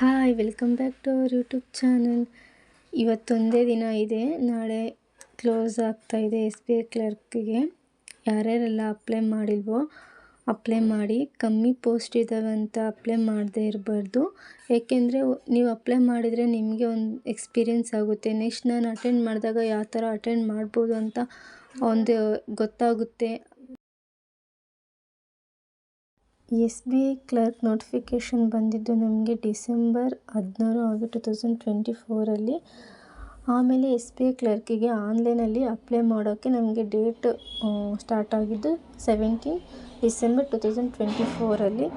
Hi welcome back to our YouTube channel ಇವತ್ತೊಂದೇ ದಿನ ಇದೆ. ನಾಳೆ ಕ್ಲೋಸ್ ಆಗ್ತಾ ಇದೆ ಎಸ್ ಬಿ ಐ ಕ್ಲರ್ಕ್ಗೆ ಯಾರ್ಯಾರೆಲ್ಲ ಅಪ್ಲೈ ಮಾಡಿಲ್ವೋ ಅಪ್ಲೈ ಮಾಡಿ. ಕಮ್ಮಿ ಪೋಸ್ಟ್ ಇದ್ದಾವೆ ಅಂತ ಅಪ್ಲೈ ಮಾಡದೇ ಇರಬಾರ್ದು. ಏಕೆಂದರೆ ನೀವು ಅಪ್ಲೈ ಮಾಡಿದರೆ ನಿಮಗೆ ಒಂದು ಎಕ್ಸ್ಪೀರಿಯೆನ್ಸ್ ಆಗುತ್ತೆ. ನೆಕ್ಸ್ಟ್ ನಾನು ಅಟೆಂಡ್ ಮಾಡಿದಾಗ ಯಾವ ಥರ ಅಟೆಂಡ್ ಮಾಡ್ಬೋದು ಅಂತ ಒಂದು ಗೊತ್ತಾಗುತ್ತೆ. S B I clerk notification ಬಂದಿದ್ದು ನಮಗೆ ಡಿಸೆಂಬರ್ ಹದಿನಾರು ಆಗಿ ಟು ತೌಸಂಡ್ ಟ್ವೆಂಟಿ ಫೋರಲ್ಲಿ. ಆಮೇಲೆ ಎಸ್ ಬಿ ಐ ಕ್ಲರ್ಕಿಗೆ ಆನ್ಲೈನಲ್ಲಿ ಅಪ್ಲೈ ಮಾಡೋಕ್ಕೆ ನಮಗೆ ಡೇಟ್ ಸ್ಟಾರ್ಟ್ ಆಗಿದ್ದು seventeen December two thousand twenty ಫೋರಲ್ಲಿ.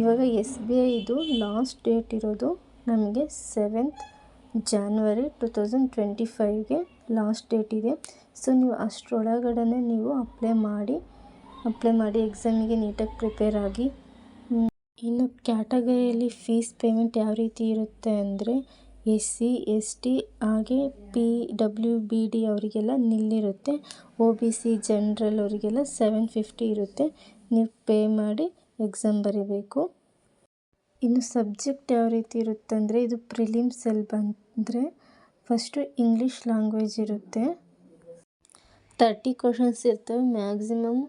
ಇವಾಗ ಎಸ್ ಬಿ ಐದು ಲಾಸ್ಟ್ ಡೇಟ್ ಇರೋದು ನಮಗೆ seventh January two thousand twenty ಫೈವ್ಗೆ last date ಇದೆ. ಸೊ ನೀವು ಅಷ್ಟರೊಳಗಡೆ ನೀವು ಅಪ್ಲೈ ಮಾಡಿ ಅಪ್ಲೈ ಮಾಡಿ ಎಕ್ಸಾಮಿಗೆ ನೀಟಾಗಿ ಪ್ರಿಪೇರ್ ಆಗಿ. ಇನ್ನು ಕ್ಯಾಟಗರಿಯಲ್ಲಿ ಫೀಸ್ ಪೇಮೆಂಟ್ ಯಾವ ರೀತಿ ಇರುತ್ತೆ ಅಂದರೆ ಎಸ್ ಸಿ, ಎಸ್ ಟಿ, ಹಾಗೆ ಪಿ, ಡಬ್ಲ್ಯೂ, ಬಿ, ಡಿ ಅವರಿಗೆಲ್ಲ ನಿಲ್ಲಿರುತ್ತೆ. ಒ ಬಿ, ಸಿ ಜನ್ರಲ್ ಅವರಿಗೆಲ್ಲ ಸೆವೆನ್ ಫಿಫ್ಟಿ ಇರುತ್ತೆ. ನೀವು ಪೇ ಮಾಡಿ ಎಕ್ಸಾಮ್ ಬರೀಬೇಕು. ಇನ್ನು ಸಬ್ಜೆಕ್ಟ್ ಯಾವ ರೀತಿ ಇರುತ್ತೆ ಅಂದರೆ ಇದು ಪ್ರಿಲಿಮ್ಸಲ್ಲಿ ಬಂದರೆ ಫಸ್ಟು ಇಂಗ್ಲೀಷ್ ಲ್ಯಾಂಗ್ವೇಜ್ ಇರುತ್ತೆ. ತರ್ಟಿ ಕ್ವಶನ್ಸ್ ಇರ್ತವೆ ಮ್ಯಾಕ್ಸಿಮಮ್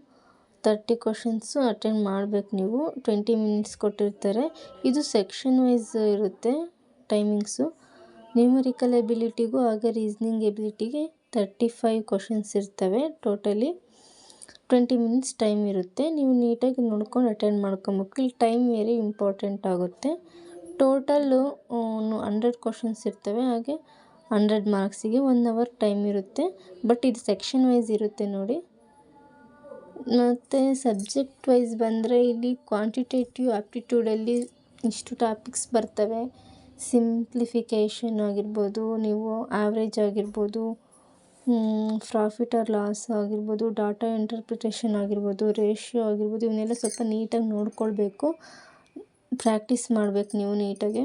ತರ್ಟಿ ಕ್ವಶನ್ಸು ಅಟೆಂಡ್ ಮಾಡಬೇಕು ನೀವು. ಟ್ವೆಂಟಿ ಮಿನಿಟ್ಸ್ ಕೊಟ್ಟಿರ್ತಾರೆ. ಇದು ಸೆಕ್ಷನ್ ವೈಸ್ ಇರುತ್ತೆ ಟೈಮಿಂಗ್ಸು ನ್ಯೂಮರಿಕಲ್ ಎಬಿಲಿಟಿಗೂ ಹಾಗೆ ರೀಸ್ನಿಂಗ್ ಎಬಿಲಿಟಿಗೆ ತರ್ಟಿ ಫೈವ್ ಕ್ವಶನ್ಸ್ ಇರ್ತವೆ ಟೋಟಲಿ ಟ್ವೆಂಟಿ ಮಿನಿಟ್ಸ್ ಟೈಮ್ ಇರುತ್ತೆ. ನೀವು ನೀಟಾಗಿ ನೋಡ್ಕೊಂಡು ಅಟೆಂಡ್ ಮಾಡ್ಕೊಬೇಕು. ಇಲ್ಲಿ ಟೈಮ್ ವೆರಿ ಇಂಪಾರ್ಟೆಂಟ್ ಆಗುತ್ತೆ. ಟೋಟಲ್ಲು ಹಂಡ್ರೆಡ್ ಕ್ವಶನ್ಸ್ ಇರ್ತವೆ. ಹಾಗೆ ಹಂಡ್ರೆಡ್ ಮಾರ್ಕ್ಸಿಗೆ ಒನ್ ಅವರ್ ಟೈಮ್ ಇರುತ್ತೆ. ಬಟ್ ಇದು ಸೆಕ್ಷನ್ ವೈಸ್ ಇರುತ್ತೆ ನೋಡಿ. ಮತ್ತು ಸಬ್ಜೆಕ್ಟ್ ವೈಸ್ ಬಂದರೆ ಇಲ್ಲಿ ಕ್ವಾಂಟಿಟೇಟಿವ್ ಆಪ್ಟಿಟ್ಯೂಡಲ್ಲಿ ಇಷ್ಟು ಟಾಪಿಕ್ಸ್ ಬರ್ತವೆ. ಸಿಂಪ್ಲಿಫಿಕೇಷನ್ ಆಗಿರ್ಬೋದು, ನೀವು ಆವ್ರೇಜ್ ಆಗಿರ್ಬೋದು ಪ್ರಾಫಿಟ್ ಆರ್ ಲಾಸ್ ಆಗಿರ್ಬೋದು ಡಾಟಾ ಇಂಟರ್ಪ್ರಿಟೇಷನ್ ಆಗಿರ್ಬೋದು ರೇಷಿಯೋ ಆಗಿರ್ಬೋದು, ಇವನ್ನೆಲ್ಲ ಸ್ವಲ್ಪ ನೀಟಾಗಿ ನೋಡ್ಕೊಳ್ಬೇಕು. ಪ್ರಾಕ್ಟೀಸ್ ಮಾಡ್ಬೇಕು ನೀವು ನೀಟಾಗಿ